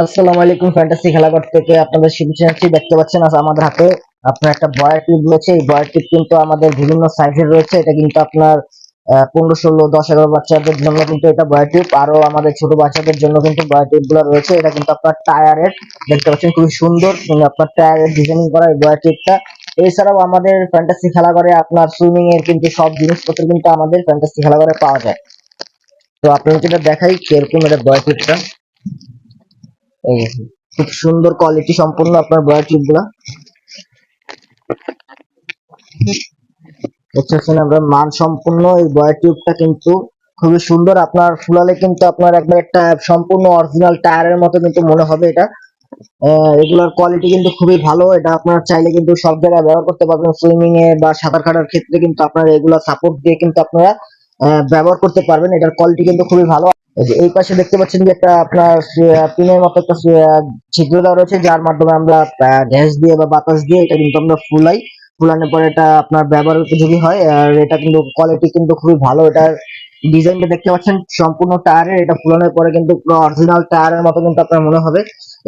আসসালামু আলাইকুম ফ্যান্টাসি খেলাঘর থেকে আপনাদের শুভেচ্ছা জানাচ্ছি। দেখতে পাচ্ছেন আজ আমাদের হাতে আপনার একটা বয়ার টিপ রয়েছে। এই বয়ার টিপ কিন্তু আমাদের বিভিন্ন সাইজের রয়েছে। এটা কিন্তু আপনার পনেরো, ষোলো, দশ, এগারো বাচ্চাদের জন্য কিন্তু এটা বয়ার টিপ আরও আমাদের ছোট বাচ্চাদের জন্য কিন্তু বয়ার টিপগুলো রয়েছে। এটা কিন্তু আপনার টায়ারের দেখতে পাচ্ছেন খুবই সুন্দর। আপনার টায়ারের ডিজাইনিং করা এই বয়ার টিপটা এছাড়াও আমাদের ফ্যান্টাসি খেলাঘরে আপনার সুইমিং এর কিন্তু সব জিনিসপত্র কিন্তু আমাদের ফ্যান্টাসি খেলাঘরে পাওয়া যায়। তো আপনাদেরকে এটা দেখাই কীরকম এটা বয়ার টিপটা খুব সুন্দর কোয়ালিটি সম্পূর্ণ আপনার বয়ার টিউবগুলা দেখতে পাচ্ছেন আমরা মান সম্পূর্ণ এই বয়ার টিউবটা কিন্তু খুবই সুন্দর। আপনার ফুলালে কিন্তু আপনার একবার একটা সম্পূর্ণ অরিজিনাল টায়ারের মতো কিন্তু মনে হবে এটা। এগুলোর কোয়ালিটি কিন্তু খুবই ভালো। এটা আপনার চাইলে কিন্তু সব জায়গায় ব্যবহার করতে পারবেন। সুইমিং এ বা সাঁতার কাটার ক্ষেত্রে কিন্তু আপনার এগুলো সাপোর্ট দিয়ে কিন্তু আপনারা ব্যবহার করতে পারবেন। এটার কোয়ালিটি কিন্তু খুবই ভালো। এই পাশে দেখতে পাচ্ছেন যে একটা আপনার পিনের মতো একটা ছিদ্র দেওয়া রয়েছে, যার মাধ্যমে আমরা গ্যাস দিয়ে বা বাতাস দিয়ে এটা কিন্তু আমরা ফুলাই। ফুলানোর পরে এটা আপনার ব্যবহার উপযোগী হয়, আর এটা কিন্তু কোয়ালিটি কিন্তু খুবই ভালো। এটার ডিজাইনটা দেখতে পাচ্ছেন, সম্পূর্ণ টায়ারের, এটা ফুলানোর পরে কিন্তু অরিজিনাল টায়ারের মতো কিন্তু আপনার মনে হবে।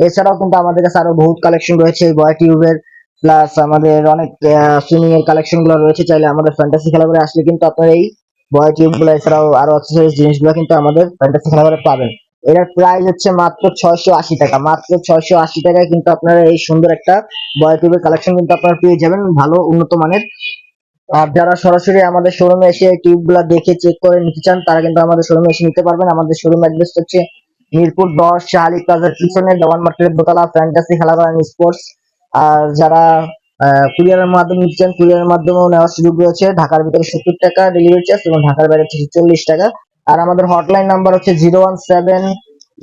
এছাড়াও কিন্তু আমাদের কাছে আরও বহুত কালেকশন রয়েছে, এই বয় টিউবের প্লাস আমাদের অনেক সুইমিং এর কালেকশনগুলো রয়েছে, চাইলে আমাদের ফ্যান্টাসি খেলা করে আসলে কিন্তু আপনার এই বয় টিউবগুলো এছাড়াও আরও অ্যাক্সেসরিজ জিনিসগুলো কিন্তু আমাদের ফ্যান্টাসি খেলাঘরে পাবেন। এটার প্রাইস হচ্ছে মাত্র ছয়শো আশি টাকা। মাত্র ছয়শো আশি টাকায় কিন্তু আপনারা এই সুন্দর একটা বয় টিউবের কালেকশন কিন্তু আপনারা পেয়ে যাবেন। ভালো, উন্নত মানের। আর যারা সরাসরি আমাদের শোরুমে এসে টিউবগুলা দেখে চেক করে নিতে চান, তারা কিন্তু আমাদের শোরুমে এসে নিতে পারবেন। আমাদের শোরুম অ্যাড্রেস হচ্ছে মিরপুর দশ শাহালি প্লাজার পিছনে দেওয়ান মার্কেটের দোতলা ফ্যান্টাসি খেলাঘর স্পোর্টস আর যারা কুরিয়ারের মাধ্যমে নিচ্ছেন কুরিয়ারের মাধ্যমেও নেওয়ার সুযোগ রয়েছে। ঢাকার ভিতরে সত্তর টাকা ডেলিভারি চার্জ এবং ঢাকার বাইরে হচ্ছে চল্লিশ টাকা। আর আমাদের হটলাইন নাম্বার হচ্ছে zero one seven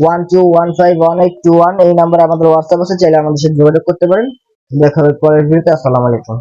one two one five one eight two one এই নাম্বারে আমাদের হোয়াটসঅ্যাপ আছে, চাইলে আমাদের সাথে যোগাযোগ করতে পারেন। দেখা হবে পরের ভিডিওতে আসসালামু আলাইকুম।